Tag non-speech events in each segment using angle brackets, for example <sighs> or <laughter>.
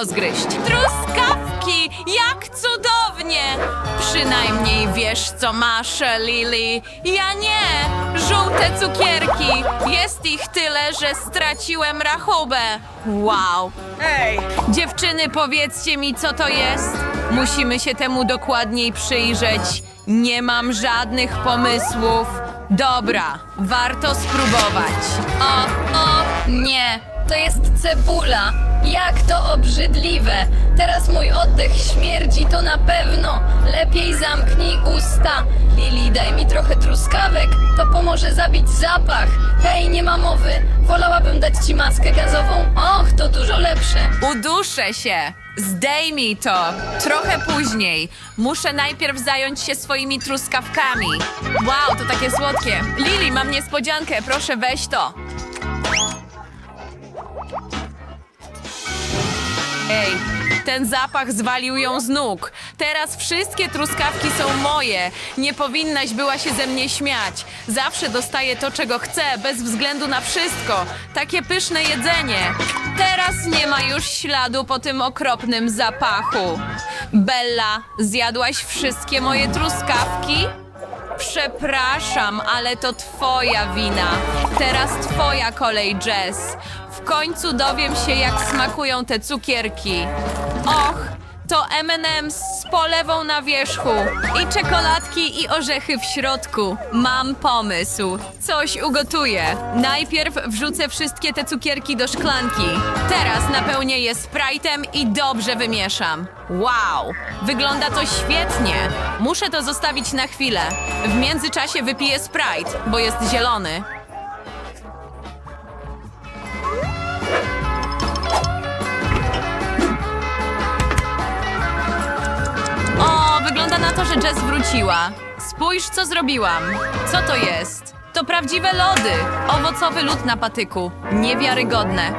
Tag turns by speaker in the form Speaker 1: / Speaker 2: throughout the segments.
Speaker 1: rozgryźć. Truskawki! Jak cudownie! Przynajmniej wiesz, co masz, Lily. Ja nie! Żółte cukierki! Jest ich tyle, że straciłem rachubę. Wow!
Speaker 2: Ej!
Speaker 1: Dziewczyny, powiedzcie mi, co to jest? Musimy się temu dokładniej przyjrzeć. Nie mam żadnych pomysłów. Dobra, warto spróbować.
Speaker 3: O, o, nie, to jest cebula. Jak to obrzydliwe. Teraz mój oddech śmierdzi, to na pewno. Lepiej zamknij usta. Lili, daj mi trochę truskawek. To pomoże zabić zapach. Hej, nie ma mowy. Wolałabym dać ci maskę gazową. Och, to dużo lepsze.
Speaker 1: Uduszę się. Zdejmij to. Trochę później. Muszę najpierw zająć się swoimi truskawkami. Wow, to takie słodkie. Lili, mam niespodziankę. Proszę, weź to. Ej, ten zapach zwalił ją z nóg. Teraz wszystkie truskawki są moje. Nie powinnaś była się ze mnie śmiać. Zawsze dostaję to, czego chcę, bez względu na wszystko. Takie pyszne jedzenie. Teraz nie ma już śladu po tym okropnym zapachu. Bella, zjadłaś wszystkie moje truskawki? Przepraszam, ale to twoja wina. Teraz twoja kolej, Jess. W końcu dowiem się, jak smakują te cukierki. Och, to M&M's z polewą na wierzchu i czekoladki i orzechy w środku. Mam pomysł. Coś ugotuję. Najpierw wrzucę wszystkie te cukierki do szklanki. Teraz napełnię je Sprite'em i dobrze wymieszam. Wow, wygląda to świetnie. Muszę to zostawić na chwilę. W międzyczasie wypiję Sprite, bo jest zielony. To, że Jess wróciła. Spójrz, co zrobiłam. Co to jest? To prawdziwe lody. Owocowy lód na patyku. Niewiarygodne.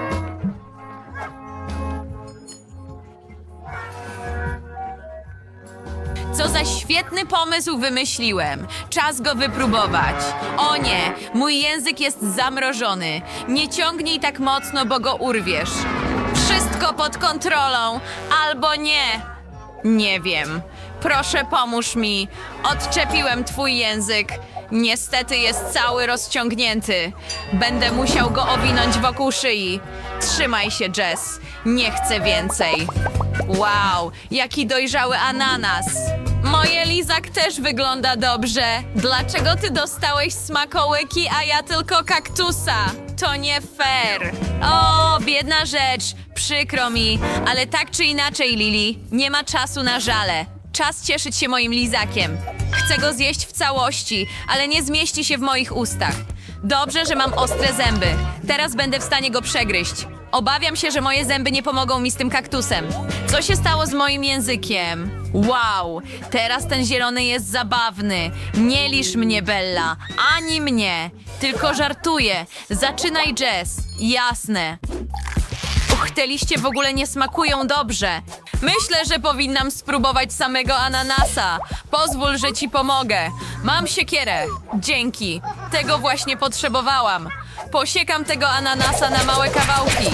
Speaker 1: Co za świetny pomysł wymyśliłem. Czas go wypróbować. O nie, mój język jest zamrożony. Nie ciągnij tak mocno, bo go urwiesz. Wszystko pod kontrolą, albo nie. Nie wiem. Proszę, pomóż mi. Odczepiłem twój język. Niestety jest cały rozciągnięty. Będę musiał go owinąć wokół szyi. Trzymaj się, Jess. Nie chcę więcej. Wow, jaki dojrzały ananas. Moje lizak też wygląda dobrze. Dlaczego ty dostałeś smakołyki, a ja tylko kaktusa? To nie fair. O, biedna rzecz. Przykro mi, ale tak czy inaczej, Lili, nie ma czasu na żale. Czas cieszyć się moim lizakiem. Chcę go zjeść w całości, ale nie zmieści się w moich ustach. Dobrze, że mam ostre zęby. Teraz będę w stanie go przegryźć. Obawiam się, że moje zęby nie pomogą mi z tym kaktusem. Co się stało z moim językiem? Wow, teraz ten zielony jest zabawny. Nie lisz mnie, Bella, ani mnie. Tylko żartuję. Zaczynaj, Jess. Jasne. Uch, te liście w ogóle nie smakują dobrze. Myślę, że powinnam spróbować samego ananasa. Pozwól, że ci pomogę. Mam siekierę. Dzięki. Tego właśnie potrzebowałam. Posiekam tego ananasa na małe kawałki.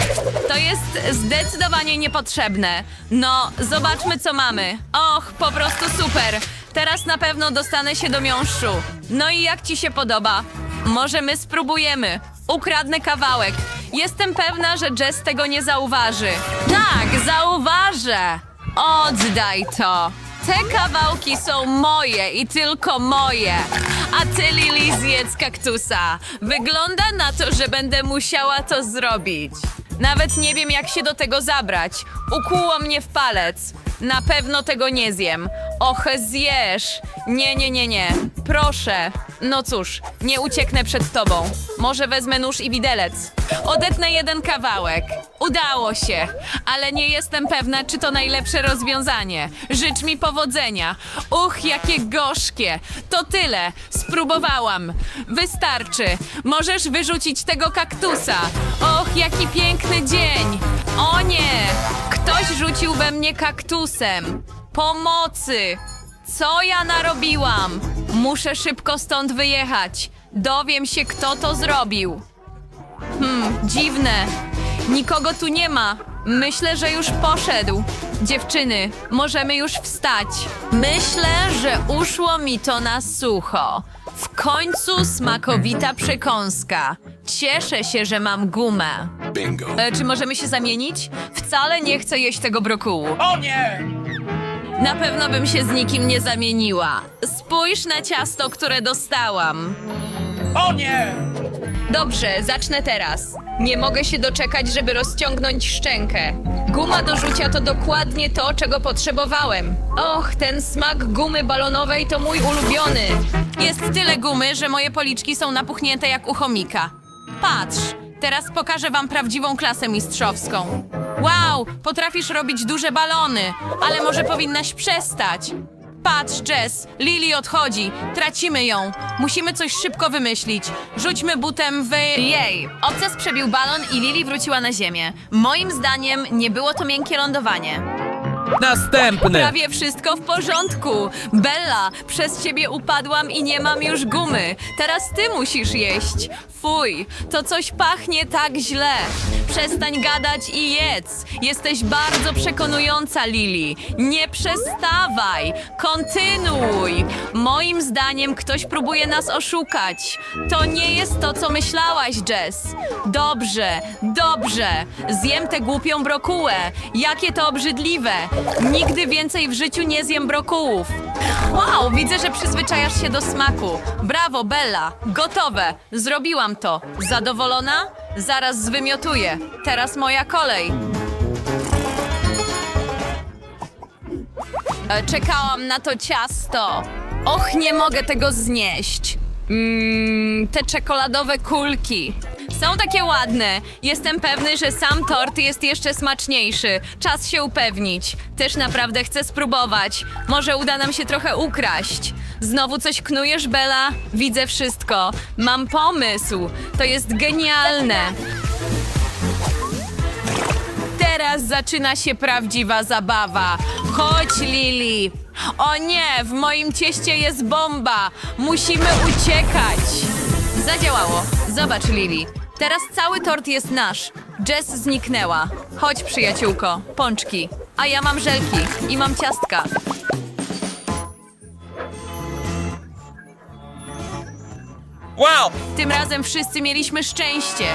Speaker 1: To jest zdecydowanie niepotrzebne. No, zobaczmy co mamy. Och, po prostu super. Teraz na pewno dostanę się do miąższu. No i jak ci się podoba? Może my spróbujemy. Ukradnę kawałek. Jestem pewna, że Jess tego nie zauważy. Tak, zauważę. Oddaj to. Te kawałki są moje i tylko moje. A ty, Lili, zjedz kaktusa. Wygląda na to, że będę musiała to zrobić. Nawet nie wiem, jak się do tego zabrać. Ukłuło mnie w palec. Na pewno tego nie zjem. Och, zjesz. Nie, nie, nie, nie. Proszę. No cóż, nie ucieknę przed tobą. Może wezmę nóż i widelec. Odetnę jeden kawałek. Udało się, ale nie jestem pewna, czy to najlepsze rozwiązanie. Życz mi powodzenia. Uch, jakie gorzkie. To tyle. Spróbowałam. Wystarczy. Możesz wyrzucić tego kaktusa. Och, jaki piękny dzień. O nie! Ktoś rzucił we mnie Pomocy! Co ja narobiłam? Muszę szybko stąd wyjechać. Dowiem się, kto to zrobił. Hmm, dziwne. Nikogo tu nie ma. Myślę, że już poszedł. Dziewczyny, możemy już wstać. Myślę, że uszło mi to na sucho. W końcu smakowita przekąska. Cieszę się, że mam gumę.
Speaker 2: Bingo.
Speaker 1: E, czy możemy się zamienić? Wcale nie chcę jeść tego brokułu.
Speaker 4: O nie!
Speaker 1: Na pewno bym się z nikim nie zamieniła. Spójrz na ciasto, które dostałam.
Speaker 4: O nie!
Speaker 1: Dobrze, zacznę teraz. Nie mogę się doczekać, żeby rozciągnąć szczękę. Guma do rzucia to dokładnie to, czego potrzebowałem. Och, ten smak gumy balonowej to mój ulubiony. Jest tyle gumy, że moje policzki są napuchnięte jak u chomika. Patrz, teraz pokażę wam prawdziwą klasę mistrzowską. Wow, potrafisz robić duże balony, ale może powinnaś przestać. Patrz, Jess, Lily odchodzi. Tracimy ją. Musimy coś szybko wymyślić. Rzućmy butem w... Jej! Obcas przebił balon i Lily wróciła na ziemię. Moim zdaniem nie było to miękkie lądowanie.
Speaker 4: Następny!
Speaker 1: Prawie wszystko w porządku. Bella, przez ciebie upadłam i nie mam już gumy. Teraz ty musisz jeść. Fuj, to coś pachnie tak źle. Przestań gadać i jedz. Jesteś bardzo przekonująca, Lili. Nie przestawaj. Kontynuuj. Moim zdaniem ktoś próbuje nas oszukać. To nie jest to, co myślałaś, Jess. Dobrze, dobrze. Zjem tę głupią brokułę. Jakie to obrzydliwe. Nigdy więcej w życiu nie zjem brokułów. Wow, widzę, że przyzwyczajasz się do smaku. Brawo, Bella. Gotowe. Zrobiłam to. Zadowolona? Zaraz zwymiotuję. Teraz moja kolej. E, Czekałam na to ciasto. Och, nie mogę tego znieść. Mmm, te czekoladowe kulki. Są takie ładne. Jestem pewny, że sam tort jest jeszcze smaczniejszy. Czas się upewnić. Też naprawdę chcę spróbować. Może uda nam się trochę ukraść. Znowu coś knujesz, Bella? Widzę wszystko. Mam pomysł. To jest genialne. Teraz zaczyna się prawdziwa zabawa. Chodź, Lili. O nie, w moim cieście jest bomba. Musimy uciekać. Zadziałało. Zobacz, Lili. Teraz cały tort jest nasz. Jess zniknęła. Chodź, przyjaciółko. Pączki. A ja mam żelki i mam ciastka.
Speaker 4: Wow!
Speaker 1: Tym razem wszyscy mieliśmy szczęście.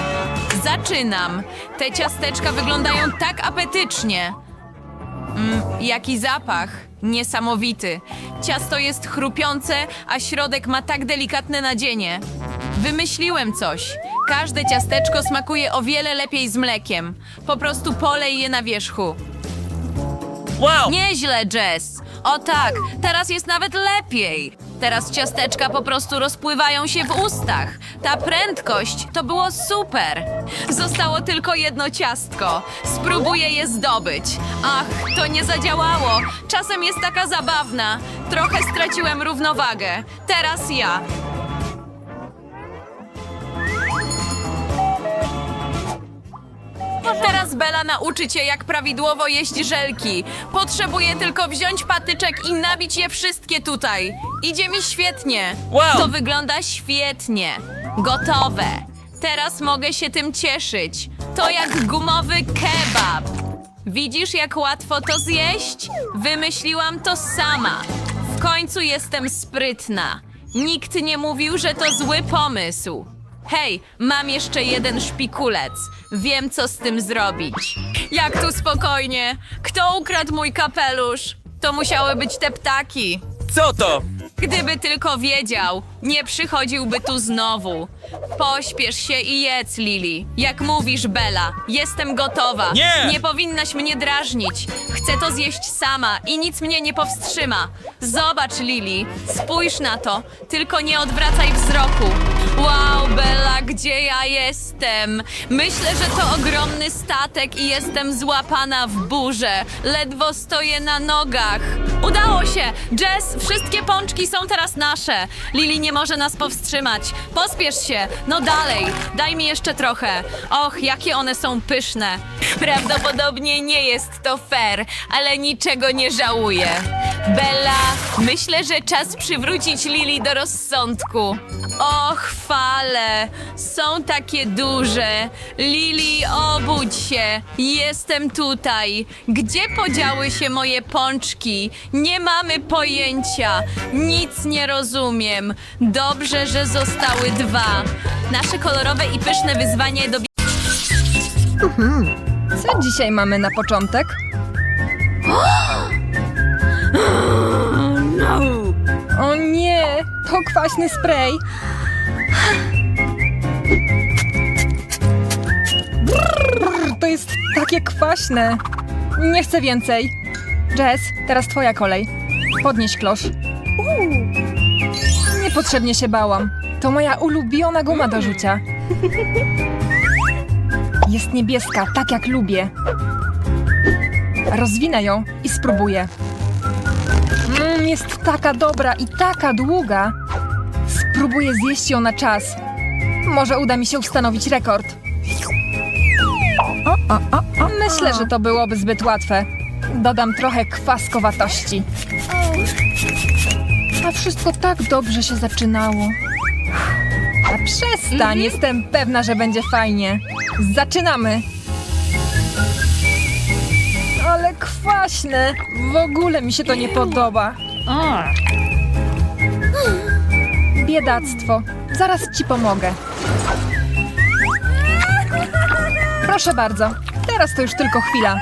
Speaker 1: Zaczynam. Te ciasteczka wyglądają tak apetycznie. Mm, jaki zapach. Niesamowity. Ciasto jest chrupiące, a środek ma tak delikatne nadzienie. Wymyśliłem coś. Każde ciasteczko smakuje o wiele lepiej z mlekiem. Po prostu polej je na wierzchu.
Speaker 4: Wow!
Speaker 1: Nieźle, Jess. O tak, teraz jest nawet lepiej. Teraz ciasteczka po prostu rozpływają się w ustach. Ta prędkość to było super. Zostało tylko jedno ciastko. Spróbuję je zdobyć. Ach, to nie zadziałało. Czasem jest taka zabawna. Trochę straciłem równowagę. Teraz ja. Teraz Bela nauczy cię, jak prawidłowo jeść żelki. Potrzebuję tylko wziąć patyczek i nabić je wszystkie tutaj. Idzie mi świetnie.
Speaker 4: Wow!
Speaker 1: To wygląda świetnie. Gotowe. Teraz mogę się tym cieszyć. To jak gumowy kebab. Widzisz, jak łatwo to zjeść? Wymyśliłam to sama. W końcu jestem sprytna. Nikt nie mówił, że to zły pomysł. Hej, mam jeszcze jeden szpikulec. Wiem, co z tym zrobić. Jak tu spokojnie. Kto ukradł mój kapelusz? To musiały być te ptaki.
Speaker 4: Co to?
Speaker 1: Gdyby tylko wiedział, nie przychodziłby tu znowu. Pośpiesz się i jedz, Lili. Jak mówisz, Bella, jestem gotowa.
Speaker 4: Nie!
Speaker 1: Nie powinnaś mnie drażnić. Chcę to zjeść sama i nic mnie nie powstrzyma. Zobacz, Lili, spójrz na to, tylko nie odwracaj wzroku. Wow, Bella, gdzie ja jestem? Myślę, że to ogromny statek i jestem złapana w burze. Ledwo stoję na nogach. Udało się! Jess, wszystkie pączki są teraz nasze. Lili nie może nas powstrzymać. Pospiesz się. No dalej. Daj mi jeszcze trochę. Och, jakie one są pyszne. Prawdopodobnie nie jest to fair, ale niczego nie żałuję. Bella, myślę, że czas przywrócić Lili do rozsądku. Och, fale są takie duże. Lili, obudź się. Jestem tutaj. Gdzie podziały się moje pączki? Nie mamy pojęcia. Nic nie rozumiem. Dobrze, że zostały dwa. Nasze kolorowe i pyszne wyzwanie do
Speaker 2: Co dzisiaj mamy na początek? O <gasps> nie, to kwaśny spray. Brrr, To jest takie kwaśne. Nie chcę więcej. Jess, teraz twoja kolej. Podnieś klosz. Niepotrzebnie się bałam. To moja ulubiona guma do rzucia. Jest niebieska, tak jak lubię. Rozwinę ją i spróbuję. Mmm, jest taka dobra i taka długa. Spróbuję zjeść ją na czas. Może uda mi się ustanowić rekord. O, o, o, o. Myślę, że to byłoby zbyt łatwe. Dodam trochę kwaskowatości. A wszystko tak dobrze się zaczynało. A przestań, jestem pewna, że będzie fajnie. Zaczynamy! Ale kwaśne! W ogóle mi się to nie podoba. Biedactwo. Zaraz ci pomogę. Proszę bardzo. Teraz to już tylko chwila.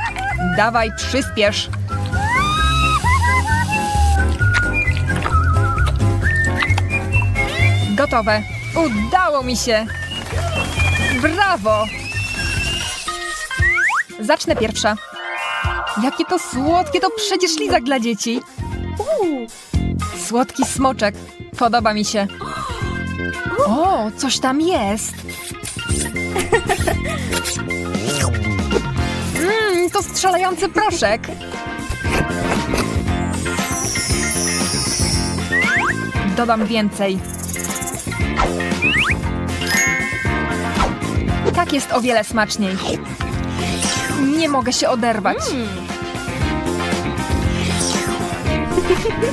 Speaker 2: Dawaj, przyspiesz. Gotowe. Udało mi się. Brawo! Zacznę pierwsza. Jakie to słodkie, to przecież lizak dla dzieci. Słodki smoczek. Podoba mi się. O, coś tam jest. Mmm, to strzelający proszek. Dodam więcej. Tak jest o wiele smaczniej. Nie mogę się oderwać.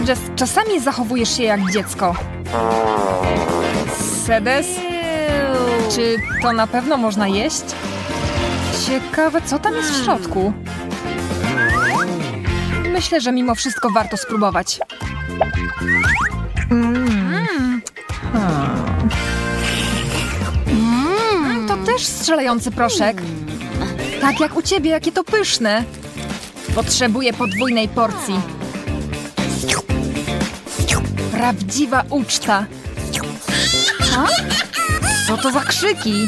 Speaker 2: Jess, czasami zachowujesz się jak dziecko. Sedes? Czy to na pewno można jeść? Ciekawe, co tam jest w środku. Myślę, że mimo wszystko warto spróbować. Mm. Też strzelający proszek. Tak jak u ciebie, jakie to pyszne. Potrzebuję podwójnej porcji. Prawdziwa uczta. A? Co to za krzyki?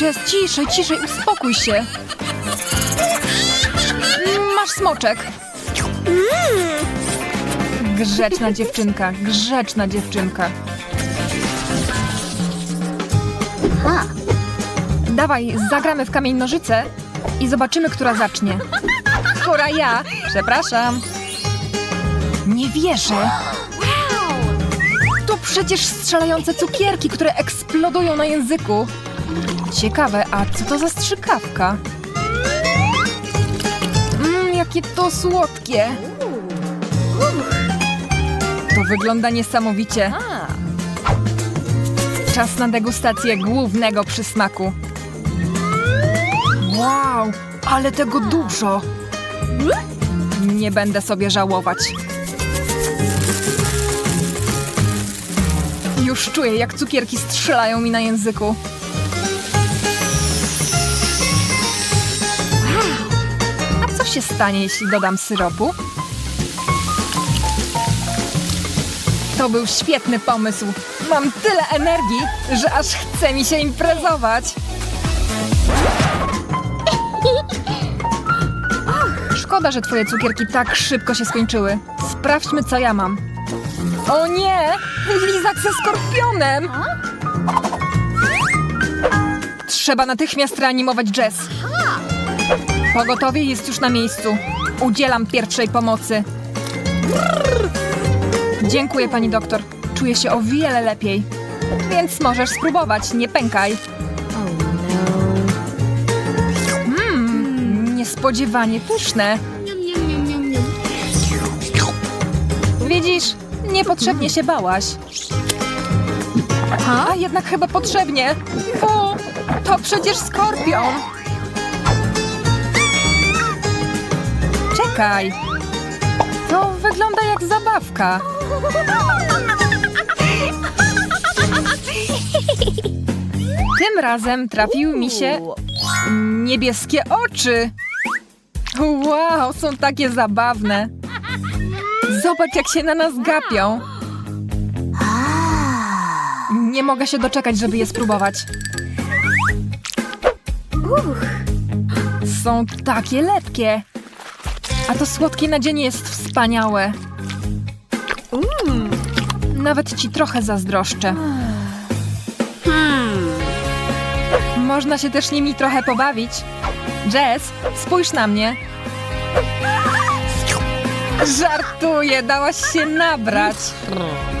Speaker 2: Jess, ciszej, ciszej, uspokój się. Masz smoczek. Grzeczna dziewczynka, grzeczna dziewczynka. Dawaj, zagramy w kamień nożyce i zobaczymy, która zacznie. Pora ja. Przepraszam. Nie wierzę. To przecież strzelające cukierki, które eksplodują na języku. Ciekawe, a co to za strzykawka? Mmm, jakie to słodkie. To wygląda niesamowicie. Czas na degustację głównego przysmaku. Wow, ale tego dużo. Nie będę sobie żałować. Już czuję, jak cukierki strzelają mi na języku. A co się stanie, jeśli dodam syropu? To był świetny pomysł. Mam tyle energii, że aż chce mi się imprezować. Szkoda, że twoje cukierki tak szybko się skończyły. Sprawdźmy, co ja mam. O nie! Lizak ze skorpionem! Trzeba natychmiast reanimować Jess. Pogotowie jest już na miejscu. Udzielam pierwszej pomocy. Dziękuję, pani doktor. Czuję się o wiele lepiej. Więc możesz spróbować, nie pękaj. Niespodziewanie pyszne. Widzisz, niepotrzebnie się bałaś. A jednak chyba potrzebnie. Fu, to przecież skorpion. Czekaj. To wygląda jak zabawka. Tym razem trafiły mi się niebieskie oczy. Wow, są takie zabawne. Zobacz, jak się na nas gapią. Nie mogę się doczekać, żeby je spróbować. Są takie lepkie. A to słodkie nadzienie jest wspaniałe. Nawet ci trochę zazdroszczę. Można się też nimi trochę pobawić. Jess, spójrz na mnie. Żartuję, dałaś się nabrać.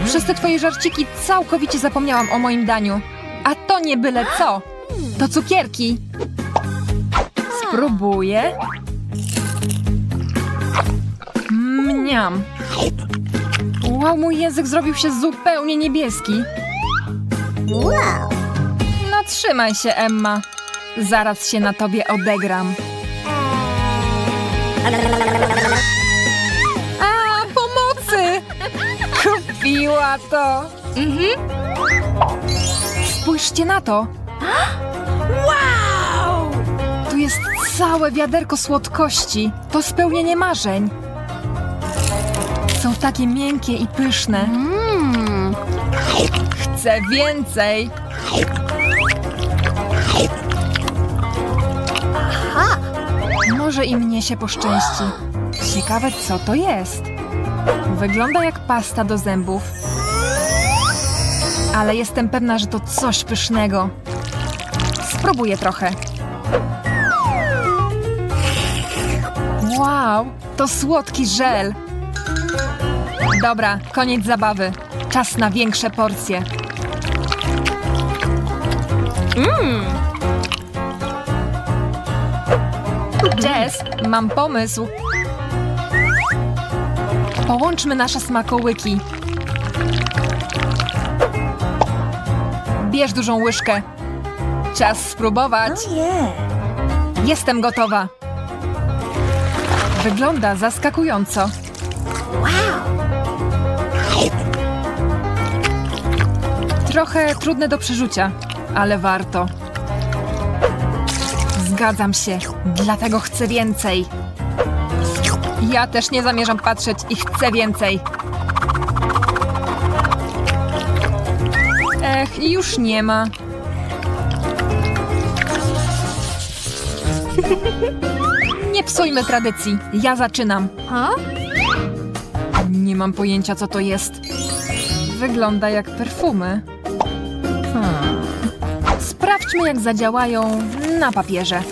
Speaker 2: Przez te twoje żarciki całkowicie zapomniałam o moim daniu. A to nie byle co. To cukierki. Spróbuję. Mniam. Wow, mój język zrobił się zupełnie niebieski. No trzymaj się, Emma. Zaraz się na tobie odegram. A, pomocy! Kupiła to. Spójrzcie na to. Wow! Tu jest całe wiaderko słodkości. To spełnienie marzeń. Są takie miękkie i pyszne. Chcę więcej. Może i mnie się poszczęści. Ciekawe, co to jest. Wygląda jak pasta do zębów. Ale jestem pewna, że to coś pysznego. Spróbuję trochę. Wow, to słodki żel. Dobra, koniec zabawy. Czas na większe porcje. Jess, mam pomysł. Połączmy nasze smakołyki. Bierz dużą łyżkę. Czas spróbować. Jestem gotowa. Wygląda zaskakująco. Trochę trudne do przerzucia, ale warto. Zgadzam się, dlatego chcę więcej. Ja też nie zamierzam patrzeć i chcę więcej. Ech, już nie ma. Nie psujmy tradycji. Ja zaczynam. Nie mam pojęcia, co to jest. Wygląda jak perfumy. Hmm. Sprawdźmy, jak zadziałają na papierze.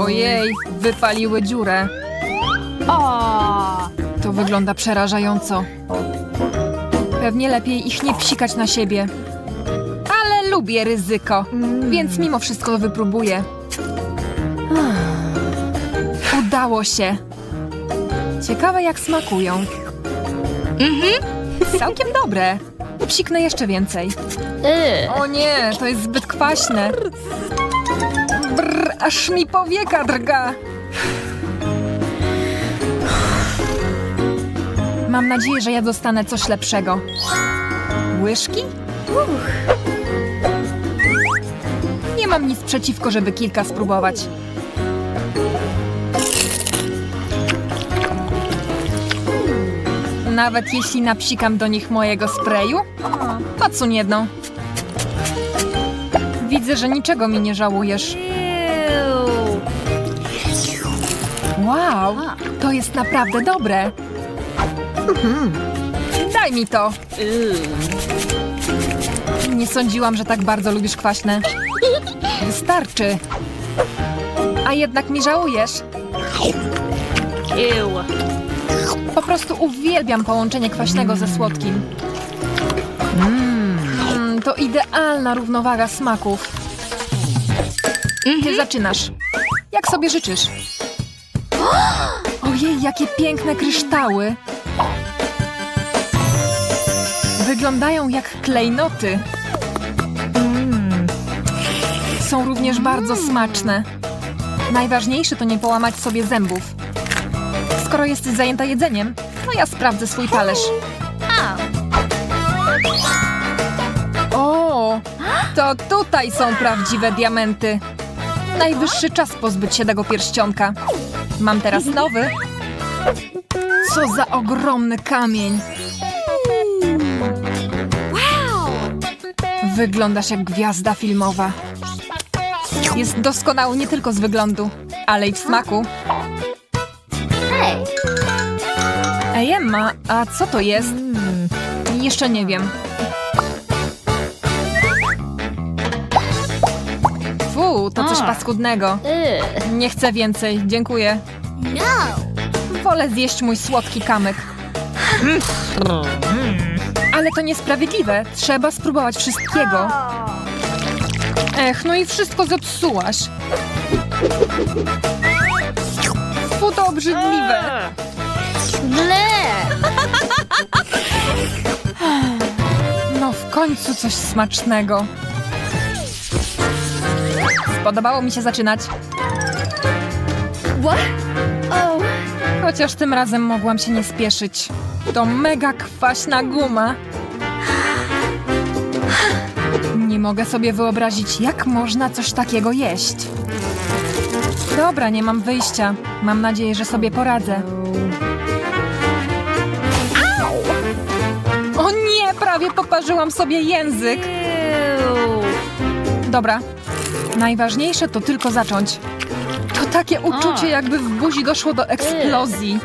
Speaker 2: <gasps> Ojej, wypaliły dziurę. To wygląda przerażająco. Pewnie lepiej ich nie psikać na siebie. Ale lubię ryzyko, więc mimo wszystko wypróbuję. <sighs> Udało się. Ciekawe jak smakują. Całkiem dobre. Psiknę jeszcze więcej. O nie, to jest zbyt kwaśne. Brr, aż mi powieka drga. Mam nadzieję, że ja dostanę coś lepszego. Łyżki? Nie mam nic przeciwko, żeby kilka spróbować. Nawet jeśli napsikam do nich mojego sprayu? Podsuń jedną. Widzę, że niczego mi nie żałujesz. Wow, to jest naprawdę dobre. Daj mi to. Nie sądziłam, że tak bardzo lubisz kwaśne. Wystarczy. A jednak mi żałujesz. Po prostu uwielbiam połączenie kwaśnego ze słodkim. Mm, to idealna równowaga smaków. Ty zaczynasz. Jak sobie życzysz? Ojej, jakie piękne kryształy. Wyglądają jak klejnoty. Mm. Są również bardzo smaczne. Najważniejsze to nie połamać sobie zębów. Skoro jesteś zajęta jedzeniem, to ja sprawdzę swój talerz. O, to tutaj są prawdziwe diamenty. Najwyższy czas pozbyć się tego pierścionka. Mam teraz nowy. Co za ogromny kamień. Wyglądasz jak gwiazda filmowa. Jest doskonały nie tylko z wyglądu, ale i w smaku. Ej, Emma, a co to jest? Jeszcze nie wiem. Fu, to coś paskudnego. Nie chcę więcej, dziękuję. Wolę zjeść mój słodki kamyk. Ale to niesprawiedliwe. Trzeba spróbować wszystkiego. Ech, no i wszystko zepsułaś. To obrzydliwe. No w końcu coś smacznego. Podobało mi się zaczynać. Chociaż tym razem mogłam się nie spieszyć. To mega kwaśna guma. Nie mogę sobie wyobrazić, jak można coś takiego jeść. Dobra, nie mam wyjścia. Mam nadzieję, że sobie poradzę. O nie, prawie poparzyłam sobie język. Dobra. Najważniejsze to tylko zacząć. To takie uczucie, jakby w buzi doszło do eksplozji.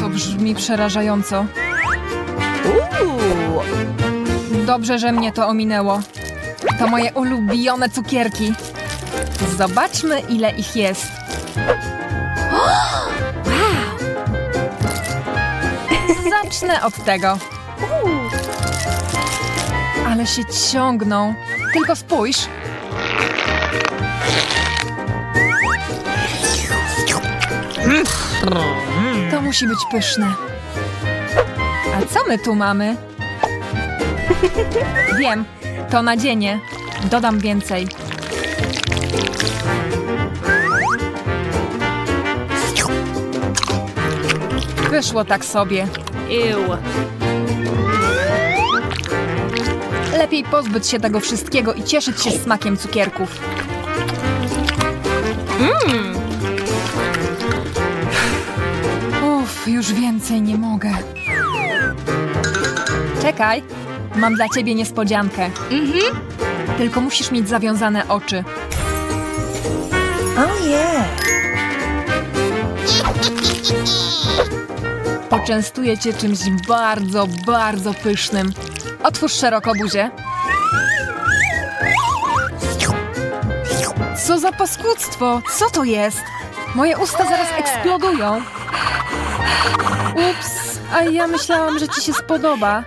Speaker 2: To brzmi przerażająco. Dobrze, że mnie to ominęło. To moje ulubione cukierki. Zobaczmy, ile ich jest. <gasps> <laughs> Zacznę od tego. Ale się ciągną. Tylko spójrz. To musi być pyszne. A co my tu mamy? <laughs> Wiem, to nadzienie. Dodam więcej. Wyszło tak sobie. Lepiej pozbyć się tego wszystkiego i cieszyć się smakiem cukierków. Uff, już więcej nie mogę. Czekaj, mam dla ciebie niespodziankę. Tylko musisz mieć zawiązane oczy. Poczęstuję cię czymś bardzo, bardzo pysznym. Otwórz szeroko buzię. Co za paskudztwo! Co to jest? Moje usta zaraz eksplodują. Ups, a ja myślałam, że ci się spodoba.